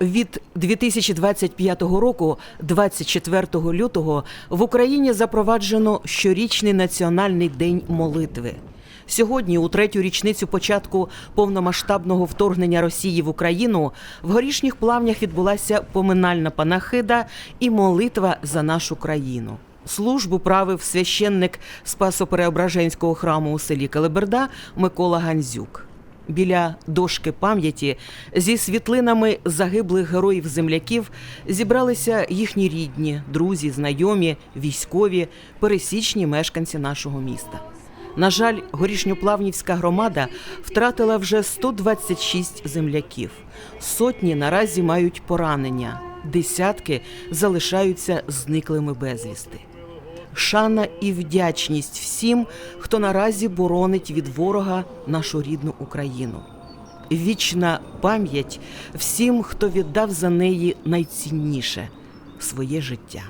Від 2025 року, 24 лютого, в Україні запроваджено щорічний національний день молитви. Сьогодні, у третю річницю початку повномасштабного вторгнення Росії в Україну, в горішніх плавнях відбулася поминальна панахида і молитва за нашу країну. Службу правив священник Спасо-Преображенського храму у селі Калиберда Микола Гандзюк. Біля дошки пам'яті зі світлинами загиблих героїв-земляків зібралися їхні рідні, друзі, знайомі, військові, пересічні мешканці нашого міста. На жаль, горішньоплавнівська громада втратила вже 126 земляків. Сотні наразі мають поранення, десятки залишаються зниклими безвісти. Шана і вдячність всім, хто наразі боронить від ворога нашу рідну Україну. Вічна пам'ять всім, хто віддав за неї найцінніше своє життя.